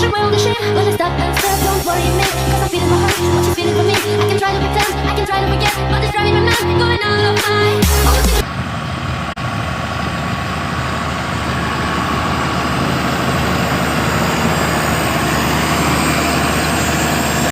pressure will the shit When I stop and step, don't worry me Cause I'm feeling my heart